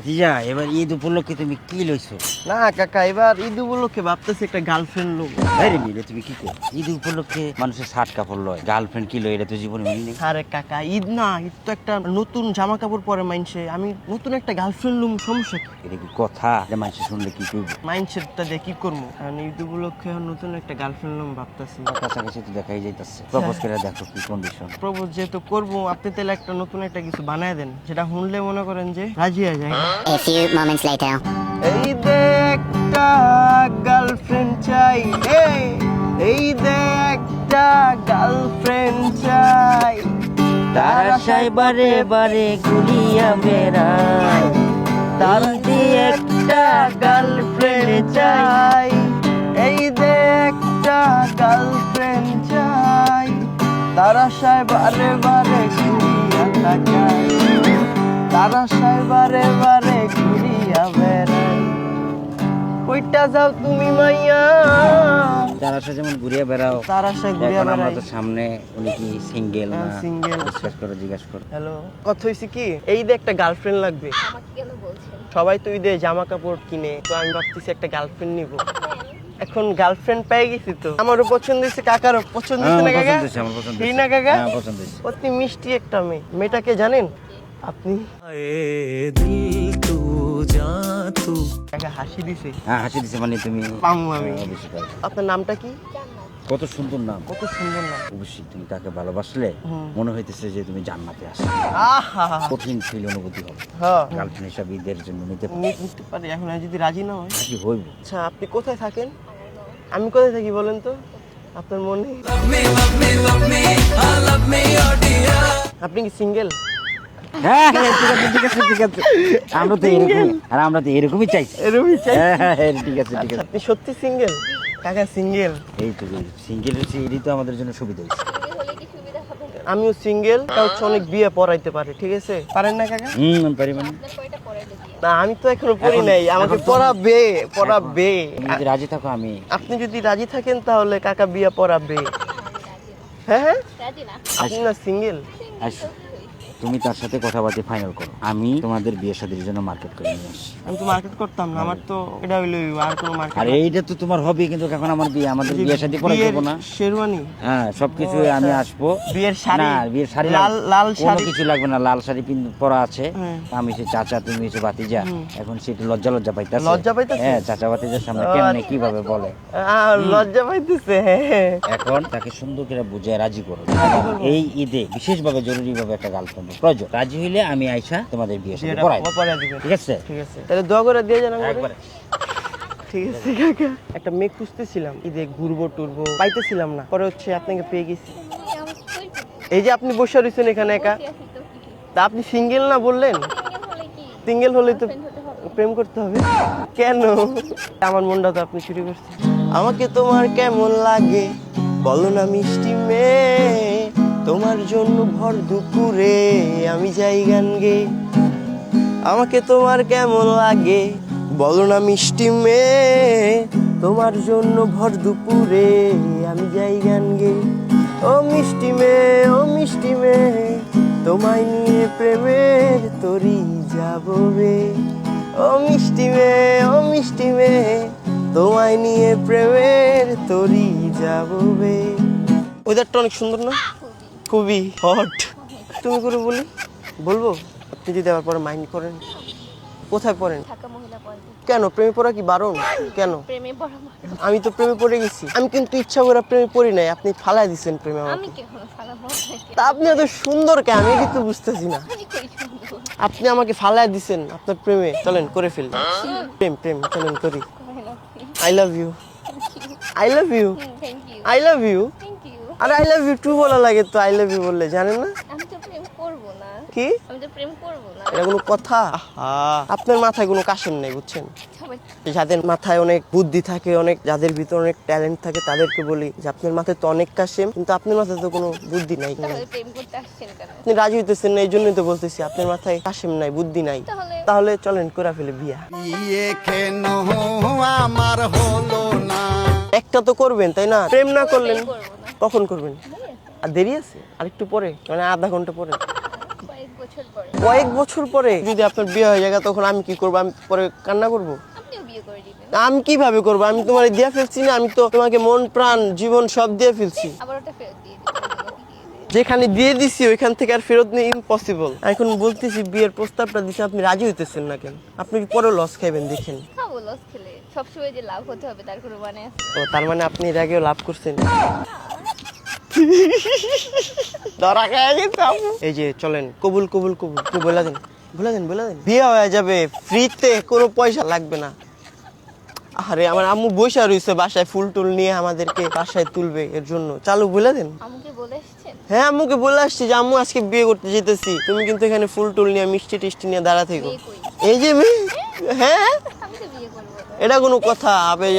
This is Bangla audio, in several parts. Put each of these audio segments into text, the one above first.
ভাতিজা এবার ঈদ উপলক্ষে তুমি কি লইছো? না কাকা এবার ঈদ উপলক্ষে ভাবতেছি একটা গার্লফ্রেন্ড লোক আরে মিলে তুমি কি করো? ঈদ উপলক্ষে মানুষের শার্ট কাপড় লয়। গার্লফ্রেন্ড কি লয় এটা তো জীবনে মনে নেই। আরে কাকা ঈদ না ঈদ তো একটা নতুন জামা কাপড় পরে মাইনসে। আমি নতুন একটা গার্লফ্রেন্ড লুম সমস্যা কি? এটা কি কথা? এটা মানুষ শুনলে কি করবে? মাইন্ডসেটটা দিয়ে কি করব? কারণ ঈদ উপলক্ষে নতুন একটা গার্লফ্রেন্ড লুম ভাবতেছি। কাছাকাছি তো দেখাই যাইতেছে। প্রপোজ করে দেখো কি কন্ডিশন প্রপোজ যেহেতু করব আপনি তাহলে একটা নতুন একটা কিছু বানায় দেন। যেটা শুনলে মনে করেন যে রাজি হয়ে যায়। A few moments later. এই একটা গার্লফ্রেন্ড চাই। এই, এই একটা গার্লফ্রেন্ড চাই। তার আশায় বারে বারে ঘুরিয়া বেড়ায়। তার দিয়ে একটা গার্লফ্রেন্ড চাই। এই একটা গার্লফ্রেন্ড চাই। তার আশায় বারে বারে ঘুরিয়া তাকাই তার আশায় বারে বারে কইটা যাও তুমি মাইয়া। তার যেমন ঘুরিয়া বেড়াও তার আশায় ঘুরিয়া এখন আমরা তো সামনে উনি কি সিঙ্গেল না? হ্যাঁ, single। জিজ্ঞাসা করো জিজ্ঞাসা করো। হ্যালো কথা হয়েছে কি এই যে একটা গার্লফ্রেন্ড লাগবে। আমাকে কেন বলছেন সবাই তো ঈদে জামা কাপড় কিনে তো আমি ভাবতেছি একটা গার্লফ্রেন্ড নিব। এখন গার্লফ্রেন্ড পেয়ে গেছি তো। আমারও পছন্দ হয়েছে কাকারও পছন্দ হ্যাঁ, হয়েছে না কাকা? পছন্দ হয়েছে, এই না কাকা? হ্যাঁ, পছন্দ হয়েছে। অতি মিষ্টি একটা মেয়ে। মেয়েটাকে জানেন? আপনি কাকা হাসি দিছে। হ্যাঁ হাসি দিছে মানে তুমি পামু আমি। হ্যাঁ, আপনার নামটা কি? কত সুন্দর নাম। কত সুন্দর নাম। অবশ্যই তুমি তাকে ভালোবাসলে মনে হইতেছে যে তুমি জান্নাতে আসো আহা। কঠিন ফিল অনুভূতি হবে। হ্যাঁ। গার্লফ্রেন্ড হিসাবে ঈদের জন্য নিতে পারি। নিতে পারি। এখন যদি রাজি না হয় কি হইব। আচ্ছা আপনি কোথায় থাকেন? আমি কোথায় থাকি বলেন তো? আপনার মনে আপনি কি সিঙ্গেল ঠিক আছে ঠিক আছে আমরা তো এরকম আর আমরা তো এরকমই চাইছি এরকমই চাই। হ্যাঁ হ্যাঁ হ্যাঁ, ঠিক আছে ঠিক আছে। আপনি সত্যি সিঙ্গেল কাকা সিঙ্গেল এই তো সিঙ্গেল হচ্ছে এটাই তো আমাদের জন্য সুবিধা হয়েছে। আমিও সিঙ্গেল হচ্ছে অনেক বিয়ে পড়াইতে পারে ঠিক আছে? পারেন না কাকা? হুম পারি মানে। না আমি তো এখনও পড়ি নাই আমাকে পড়াবে পড়াবে। যদি রাজি থাকো আমি আপনি যদি রাজি থাকেন তাহলে কাকা বিয়ে পড়াবে। হ্যাঁ হ্যাঁ? আপনি না সিঙ্গেল আসো তুমি তার সাথে কথাবার্তা ফাইনাল করো। আমি তোমাদের বিয়ে শাদীর জন্য মার্কেট করে নিয়ে আসি আমি তো মার্কেট করতাম না আমার তো এটা হইল আর কোনো মার্কেট আর এইটা তো তোমার হবে কিন্তু এখন আমার বিয়ে আমাদের বিয়ে শাদী করা যাব না। শেরওয়ানি? হ্যাঁ সবকিছু আমি আসব। বিয়ের শাড়ি? না বিয়ের শাড়ি লাল লাল শাড়ি? কিছু লাগবে না লাল শাড়ি পিন পরা আছে। হ্যাঁ। আমি সে চাচা তুমি হচ্ছে ভাতিজা। এখন সেটা লজ্জা লজ্জা পাইতাছে। লজ্জা পাইতাছে? হ্যাঁ চাচা ভাতিজার সামনে কেমনে কীভাবে বলে? লজ্জা পাইতেছে। এখন তাকে সুন্দর করে বুঝায় রাজি করো। এই ঈদে বিশেষভাবে জরুরি ভাবে একটা গার্লফ্রেন্ড প্রয়োজন। রাজি হইলে আমি আইসা তোমাদের বিয়ে করাই ঠিক আছে? ঠিক আছে। তাহলে দোয়া করে দিয়ে একবারে। ঠিক আছে কাকা। একটা মেয়ে খুঁজতেছিলাম ঈদে ঘুরবো টুরবো পাইতেছিলাম না। পরে হচ্ছে আপনাকে পেয়ে গেছি? এই যে আপনি বসে রয়েছেন এখানে একা। তো আপনি সিঙ্গেল না বললেন? সিঙ্গেল হলে তো প্রেম করতে হবে। কেন? আমার মনটা তো আপনি চুরি করছেন। আমাকে তোমার কেমন লাগে? বলো না মিষ্টি মেয়ে। তোমার জন্য ভর দুপুরে আমি যাই গান গে। আমাকে তোমার কেমন লাগে? বলো না মিষ্টি মেয়ে, তোমার জন্য ভর দুপুরে আমি যাই গান গে। ও মিষ্টি মেয়ে, ও মিষ্টি মেয়ে, তোমায় নিয়ে প্রেমের তরি যাব বে। ও মিষ্টি মেয়ে, ও মিষ্টি মেয়ে, তোমায় নিয়ে প্রেমের তরি যাব বে। ওয়েদারটা অনেক সুন্দর না? খুবই হট তুমি করে বলি? বলব? আপনি যদি আমার পরে মাইন্ড করেন। কোথায় পড়েন? কেন? প্রেমে পড়া কি বারণ? কেন। আমি তো প্রেমে পড়ে গেছি। আমি কিন্তু ইচ্ছা করে প্রেমে পড়ি নাই। আপনি ফালাই দিচ্ছেন প্রেমে আমাকে? তা আপনি এত সুন্দর কে? আমি কিন্তু বুঝতেছি না। আপনি আমাকে ফালাই দিছেন আপনার প্রেমে। চলেন করে ফেলি। প্রেম প্রেম চলেন করি। I love you I love you I love you R I love you too বলা লাগে তো আই লাভ ইউ বললে জানেন না? আমি তো প্রেম করব না। কি? আমি তো প্রেম করব না। এটা কোনো কথা? আহা, আপনার মাথায় কোনো কাশেম নেই বুঝছেন? সবাই যাদের মাথায় অনেক বুদ্ধি থাকে অনেক যাদের ভিতর অনেক ট্যালেন্ট থাকে তাদেরকে বলি যে আপনার মাথায় তো অনেক কাশেম কিন্তু আপনার মাথায় তো কোনো বুদ্ধি নাই প্রেম করতে আসছেন কেন? আপনি রাজি হইতেছেন না এই জন্যই তো বলতেছি আপনার মাথায় কাশেম নাই বুদ্ধি নাই। তাহলে তাহলে চলেন করে ফেলে বিয়া। বিয়ে কেন আমার হলো না। একটা তো করবেন তাই না? প্রেম না করলেন কখন করবেন? আর দেরি আছে? আর একটু পরে মানে আধা ঘণ্টা পরে। কয়েক বছর পরে। কয়েক বছর পরে? যদি আপনার বিয়ে হয়ে যায় তখন আমি কি করব? আমি পরে কান্না করব? আপনিও বিয়ে করে আমি কীভাবে করব? আমি তোমার দিয়ে ফেলছি না আমি তো তোমাকে মন প্রাণ জীবন সব দিয়ে ফেলছি? যেখানে দিয়ে দিছি ওইখান থেকে আর ফেরত নেই ইম্পসিবল এখন বলতেছি বিয়ের প্রস্তাবটা দিছি আপনি রাজি হইতেছেন না কেন? আপনি কি পরে লস খাইবেন দেখেন। খাব লস খেলে? সবসময় যে লাভ হতে হবে তার কোনো মানে ও তার মানে আপনি এর আগেও লাভ করছেন। ধরা খেয়ে গেছে এই যে চলেন কবুল কবুল কবুল আপনি বলে দেন বলে দেন বলে দেন। বিয়ে হয়ে যাবে ফ্রিতে কোনো পয়সা লাগবে না। আরে আমার আম্মু বৈশা রয়েছে বাসায় ফুল টুল নিয়ে আমাদেরকে বাসায় তুলবে এর জন্য। চালু বলে দেন হ্যাঁ আম্মুকে বলে আসছি যে আম্মু আজকে বিয়ে করতে যেতেছি। তুমি কিন্তু এখানে ফুল টুল নিয়ে মিষ্টি টিষ্টি নিয়ে দাঁড়া থেকো। এই যে মেয়ে হ্যাঁ। এটা কোনো কথা।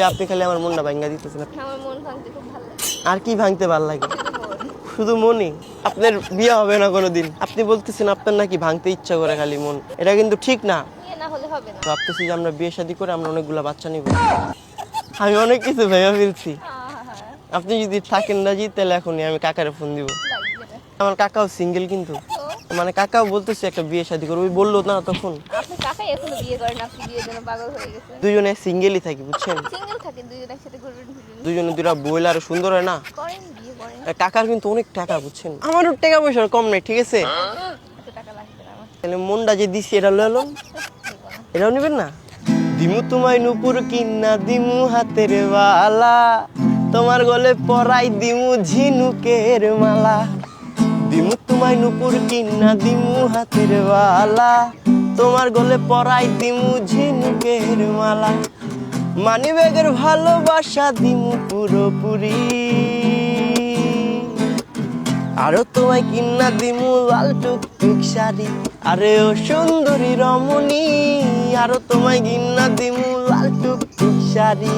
আপনি খালি আমার মনটা ভাঙ্গা দিতেছেন। আর কি ভাঙতে ভালো লাগে? শুধু মন। আপনার বিয়ে হবে না কোনোদিন। আপনি বলতেছেন আপনার নাকি ভাঙতে ইচ্ছা করে খালি মন। এটা কিন্তু ঠিক না। না না। ভাবতেছি যে আমরা বিয়ে শাদী করে আমরা অনেকগুলা বাচ্চা নিব। আমি অনেক কিছু ভেবে ফেলছি। আপনি যদি থাকেন রাজি তাহলে এখনই আমি কাকারে ফোন দিব। আমার কাকাও সিঙ্গেল কিন্তু। মানে কাকাও বলতেছে একটা বিয়ে শাদী করব। ওই বলল না তখন। দুজনে সিঙ্গেলই থাকি বুঝছেন? দুজন দুটা বইলে আরও সুন্দর হয় না? করেন কাকার কিন্তু অনেক টাকা বুঝছেন? আমারও টাকা পয়সার কম নেই ঠিক আছে? তাহলে মনটা যে দিছি এটা এলাম এটাও নেবেন না? দিমু তোমায় নুপুর কিন্না দিমু হাতের বালা। তোমার গলে পরাই দিমু ঝিনুকের মালা। দিমু তোমায় নুপুর কিন্না দিমু হাতের বালা। তোমার গলে পরাই দিমু ঝিনুকের মালা। মানি ব্যাগের ভালোবাসা দিমু পুরোপুরি। আরও তোমায় কিন্না দিমু লাল টুকটুক শাড়ি। আরে ও সুন্দরী রমণী, আরও তোমায় কিন্না দিমু লাল টুকটুক শাড়ি।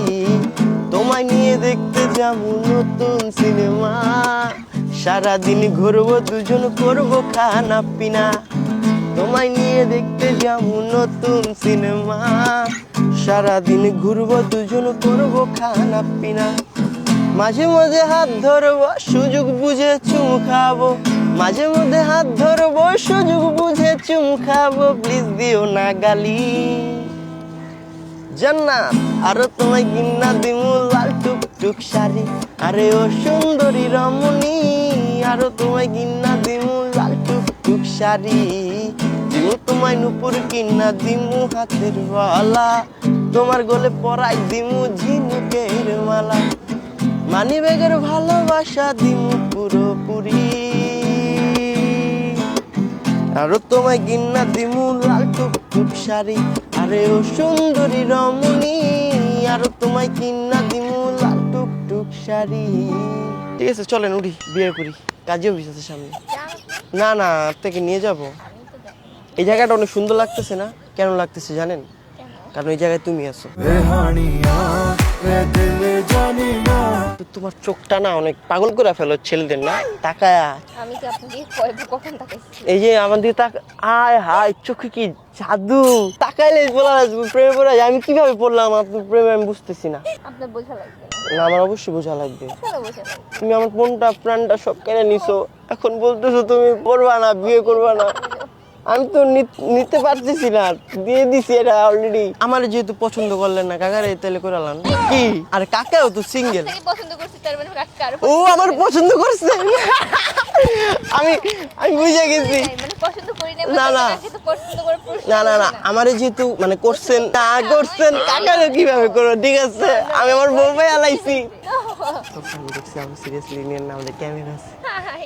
তোমায় নিয়ে দেখতে যাব নতুন সিনেমা। সারাদিন ঘুরবো, দুজন করব খানা পিনা। তোমায় নিয়ে দেখতে যাব নতুন সিনেমা। সারাদিন ঘুরবো, দুজন করব খানা পিনা। মাঝে মাঝে হাত ধরবো, সুযোগ বুঝে চুম খাব। মাঝে মধ্যে হাত ধরবো, সুযোগ বুঝে চুম খাব। প্লিজ দিও না গালি। জান্নাত, আরও তোমায় গিন্না দিমু লাল টুকটুক শাড়ি। আরে ও সুন্দরী রমণী, আরও তোমায় গিন্না দিমু লাল টুকটুক শাড়ি। দিমু তোমায় নুপুর কিন্না দিমু হাতের বালা। তোমার গলে পরাই দিমু ঝিনুকের মালা। মানি ব্যাগের ভালোবাসা দিমু পুরোপুরি। আরও তোমায় গিন্না দিমু লাল টুকটুক শাড়ি আরে ও সুন্দরী রমণী। আরও তোমায় কিন্না দিমু লাল টুকটুক শাড়ি। ঠিক আছে চলেন উঠি বিয়ে করি। কাজে অফিস আছে সামনে। না না আপনাকে নিয়ে যাব। এই জায়গাটা অনেক সুন্দর লাগতেছে না? কেন লাগতেছে জানেন? কারণ এই জায়গায় তুমি আছো। তো তোমার চোখটা না অনেক পাগল করে ফেলো ছেলেদের না? তাকায়া। আমি কি আপনাকে কয় কখন তাকাইছি। এই যে আমার দিকে তাক আয় হায় চোখে কি জাদু? তাকাইলে বলা প্রেমে পড়া। আমি কীভাবে পড়লাম? আপনার প্রেমে আমি বুঝতেছি না। আপনার বোঝা লাগবে না। আমার অবশ্যই বোঝা লাগবে। বোঝা লাগবে। তুমি আমার মনটা প্রাণটা সব কেড়ে নিছো। এখন বলতেছো তুমি পড়বা না বিয়ে করবা না। আমি তো নি- নিতে পারতেছি না। দিয়ে দিছি এটা অলরেডি আমার যেহেতু পছন্দ করলেন না কাকারে তাহলে করালাম কি? আরে কাকাও তো সিঙ্গেল পছন্দ করছি তার মানে কাকে ও আমার পছন্দ করছে। আমি আমি বুঝে গেছি। মানে পছন্দ করি না না, না। কাকে তো পছন্দ করে প্রশ্ন না না না। করে আমারে যেহেতু মানে করছেন না করছেন কাকারে কীভাবে করব? ঠিক আছে আমি আমার বউ ভাই আলাইছি। আমি সিরিয়াসলি নিয়ে না আমাদের ক্যামেরা আছে। হাই